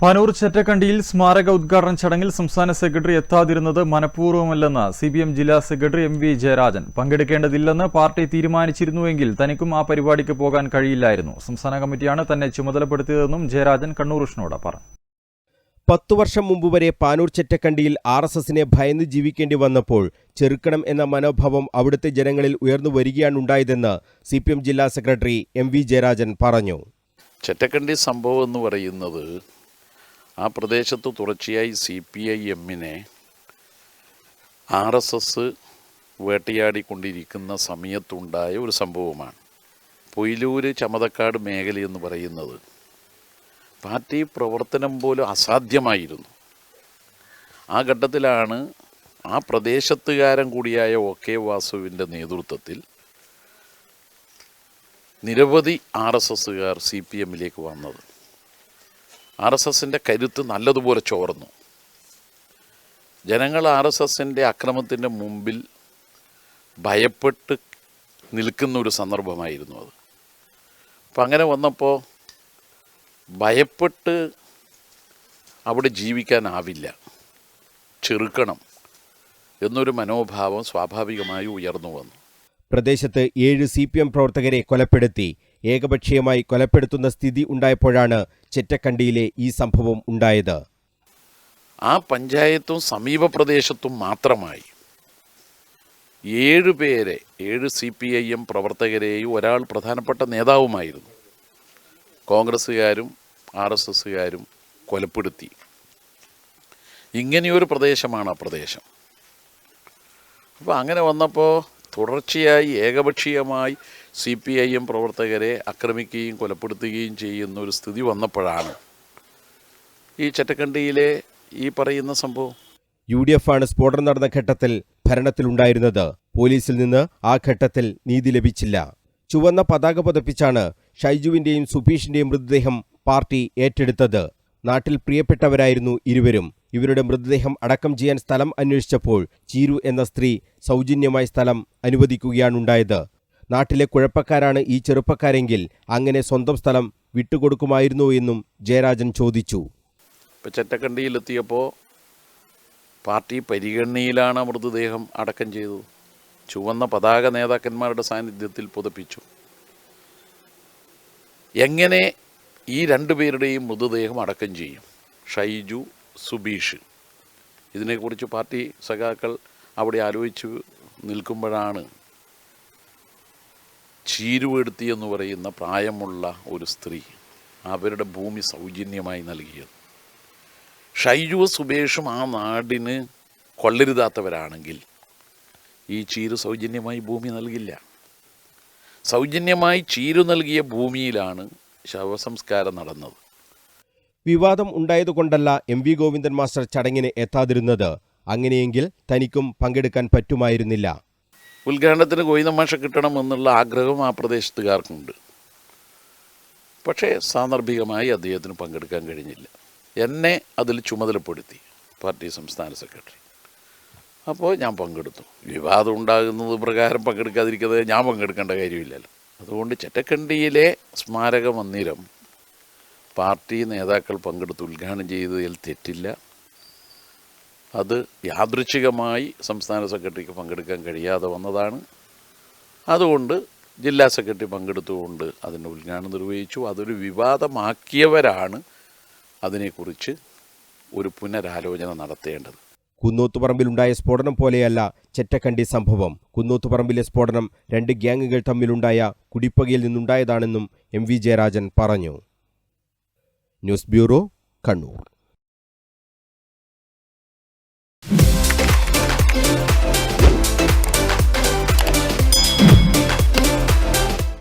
പനൂർ ചെറ്റക്കണ്ടിയിൽ സ്മാരക ഉദ്ഘാടന ചടങ്ങിൽ സംസ്ഥാന സെക്രട്ടറി എത്താതിരുന്നത് മനഃപൂർവമല്ലെന്ന് സി പി എം ജില്ലാ സെക്രട്ടറി എം വി ജയരാജൻ. പങ്കെടുക്കേണ്ടതില്ലെന്ന് പാർട്ടി തീരുമാനിച്ചിരുന്നുവെങ്കിൽ തനിക്കും ആ പരിപാടിക്ക് പോകാൻ കഴിയില്ലായിരുന്നു. സംസ്ഥാന കമ്മിറ്റിയാണ് തന്നെ ചുമതലപ്പെടുത്തിയതെന്നും ജയരാജൻ കണ്ണൂറിഷ്ണോട് പറഞ്ഞു. പത്തു വർഷം മുമ്പ് വരെ പാനൂർ ചെറ്റക്കണ്ടിയിൽ ആർ എസ് എസിനെ ഭയന്ന് ജീവിക്കേണ്ടി വന്നപ്പോൾ ചെറുക്കണം എന്ന മനോഭാവം അവിടുത്തെ ജനങ്ങളിൽ ഉയർന്നു വരികയാണുണ്ടായതെന്ന് സി പി എം ജില്ലാ സെക്രട്ടറി എം വി ജയരാജൻ പറഞ്ഞു. ചെറ്റക്കണ്ടി സംഭവം എന്ന് പറയുന്നത് ആ പ്രദേശത്ത് തുടർച്ചയായി സി പി ഐ എമ്മിനെ ആർ എസ് എസ് വേട്ടയാടിക്കൊണ്ടിരിക്കുന്ന സമയത്തുണ്ടായ ഒരു സംഭവമാണ്. പൊയിലൂര് ചമതക്കാട് മേഖല എന്ന് പറയുന്നത് പാർട്ടി പ്രവർത്തനം പോലും അസാധ്യമായിരുന്നു. ആ ഘട്ടത്തിലാണ് ആ പ്രദേശത്തുകാരൻ കൂടിയായ ഒ കെ വാസുവിന്റെ നേതൃത്വത്തിൽ നിരവധി ആർ എസ് എസ്സുകാർ സി പി എമ്മിലേക്ക് വന്നത്. ആർ എസ് എസിന്റെ കരുത്ത് നല്ലതുപോലെ ചോർന്നു. ജനങ്ങൾ ആർ എസ് എസിന്റെ അക്രമത്തിന്റെ മുമ്പിൽ ഭയപ്പെട്ട് നിൽക്കുന്ന ഒരു സന്ദർഭമായിരുന്നു അത്. അപ്പം അങ്ങനെ വന്നപ്പോൾ ഭയപ്പെട്ട് അവിടെ ജീവിക്കാനാവില്ല. ചെറുക്കണം എന്നൊരു മനോഭാവം സ്വാഭാവികമായി ഉയർന്നു വന്നു. പ്രദേശത്ത് ഏഴ് സി പി എം പ്രവർത്തകരെ കൊലപ്പെടുത്തി. ഏകപക്ഷീയമായി കൊലപ്പെടുത്തുന്ന സ്ഥിതി ഉണ്ടായപ്പോഴാണ് ചെറ്റക്കണ്ടിയിലെ ഈ സംഭവം ഉണ്ടായത്. ആ പഞ്ചായത്തും സമീപ പ്രദേശത്തും മാത്രമായി ഏഴ് പേരെ ഏഴ് സി പി ഐ എം പ്രവർത്തകരെയും ഒരാൾ പ്രധാനപ്പെട്ട നേതാവുമായിരുന്നു. കോൺഗ്രസ്സുകാരും ആർ എസ് എസ്സുകാരും കൊലപ്പെടുത്തി. ഇങ്ങനെയൊരു പ്രദേശമാണ് ആ പ്രദേശം. അപ്പോൾ അങ്ങനെ വന്നപ്പോൾ തുടർച്ചയായി ഏകപക്ഷീയമായി സി പി ഐ എം പ്രവർത്തകരെ ആക്രമിക്കുകയും കൊലപ്പെടുത്തുകയും ചെയ്യുന്ന ഒരു സ്ഥിതി വന്നപ്പോഴാണ് ഈ ചെറ്റക്കണ്ടിയിലെ ഈ പറയുന്ന സംഭവം. യു ഡി എഫ് ആണ് സ്ഫോടനം നടന്ന ഘട്ടത്തിൽ ഭരണത്തിലുണ്ടായിരുന്നത്. പോലീസിൽ നിന്ന് ആ ഘട്ടത്തിൽ നീതി ലഭിച്ചില്ല. ചുവന്ന പതാക പതപ്പിച്ചാണ് ഷൈജുവിന്റെയും സുഭീഷിന്റെയും മൃതദേഹം പാർട്ടി ഏറ്റെടുത്തത്. നാട്ടിൽ പ്രിയപ്പെട്ടവരായിരുന്നു ഇരുവരും. ഇവരുടെ മൃതദേഹം അടക്കം ചെയ്യാൻ സ്ഥലം അന്വേഷിച്ചപ്പോൾ ചീരു എന്ന സ്ത്രീ സൗജന്യമായി സ്ഥലം അനുവദിക്കുകയാണുണ്ടായത് നാട്ടിലെ കുഴപ്പക്കാരാണ് ഈ ചെറുപ്പക്കാരെങ്കിൽ അങ്ങനെ സ്വന്തം സ്ഥലം വിട്ടുകൊടുക്കുമായിരുന്നോ എന്നും ജയരാജൻ ചോദിച്ചു. ഇപ്പോൾ ചെറ്റക്കണ്ടിയിലെത്തിയപ്പോൾ പാർട്ടി പരിഗണനയിലാണ് മൃതദേഹം അടക്കം ചെയ്തു ചുവന്ന പതാക നേതാക്കന്മാരുടെ സാന്നിധ്യത്തിൽ പുതപ്പിച്ചു. എങ്ങനെ ഈ രണ്ടുപേരുടെയും മൃതദേഹം അടക്കം ചെയ്യും? ഷൈജു സുബീഷ്. ഇതിനെക്കുറിച്ച് പാർട്ടി സഖാക്കൾ അവിടെ ആലോചിച്ച് നിൽക്കുമ്പോഴാണ് ചീരുവെടുത്തി എന്ന് പറയുന്ന പ്രായമുള്ള ഒരു സ്ത്രീ അവരുടെ ഭൂമി സൗജന്യമായി നൽകിയത്. ഷൈജു സുബേഷും ആ നാടിന് കൊള്ളരുതാത്തവരാണെങ്കിൽ ഈ ചീരു സൗജന്യമായി ഭൂമി നൽകില്ല. സൗജന്യമായി ചീരു നൽകിയ ഭൂമിയിലാണ് ശവസംസ്കാരം നടന്നത്. വിവാദം ഉണ്ടായതുകൊണ്ടല്ല എം വി ഗോവിന്ദൻ മാസ്റ്റർ ചടങ്ങിന് എത്താതിരുന്നത്. അങ്ങനെയെങ്കിൽ തനിക്കും പങ്കെടുക്കാൻ പറ്റുമായിരുന്നില്ല. ഉദ്ഘാടനത്തിന് ഗോവിന്ദമാഷ കിട്ടണമെന്നുള്ള ആഗ്രഹം ആ പ്രദേശത്തുകാർക്കുണ്ട്. പക്ഷേ സാന്ദർഭികമായി അദ്ദേഹത്തിന് പങ്കെടുക്കാൻ കഴിഞ്ഞില്ല. എന്നെ അതിൽ ചുമതലപ്പെടുത്തി പാർട്ടി സംസ്ഥാന സെക്രട്ടറി. അപ്പോൾ ഞാൻ പങ്കെടുത്തു. വിവാദം ഉണ്ടാകുന്നത് പ്രകാരം പങ്കെടുക്കാതിരിക്കുന്നത് ഞാൻ പങ്കെടുക്കേണ്ട കാര്യമില്ലല്ലോ. അതുകൊണ്ട് ചെറ്റക്കണ്ടിയിലെ സ്മാരക മന്ദിരം പാർട്ടി നേതാക്കൾ പങ്കെടുത്ത് ഉദ്ഘാടനം ചെയ്തതിൽ തെറ്റില്ല. അത് യാദൃച്ഛികമായി സംസ്ഥാന സെക്രട്ടറിക്ക് പങ്കെടുക്കാൻ കഴിയാതെ വന്നതാണ്. അതുകൊണ്ട് ജില്ലാ സെക്രട്ടറി പങ്കെടുത്തുകൊണ്ട് അതിന്റെ ഉദ്ഘാടനം നിർവഹിച്ചു. അതൊരു വിവാദമാക്കിയവരാണ് അതിനെക്കുറിച്ച് ഒരു പുനരാലോചന നടത്തേണ്ടത്. കുന്നോത്തുപറമ്പിലുണ്ടായ സ്ഫോടനം പോലെയല്ല ചെറ്റക്കണ്ടി സംഭവം. കുന്നോത്തുപറമ്പിലെ സ്ഫോടനം രണ്ട് ഗ്യാങ്ങുകൾ തമ്മിലുണ്ടായ കുടിപ്പകയിൽ നിന്നുണ്ടായതാണെന്നും എം വി ജയരാജൻ പറഞ്ഞു. News bureau Kannur.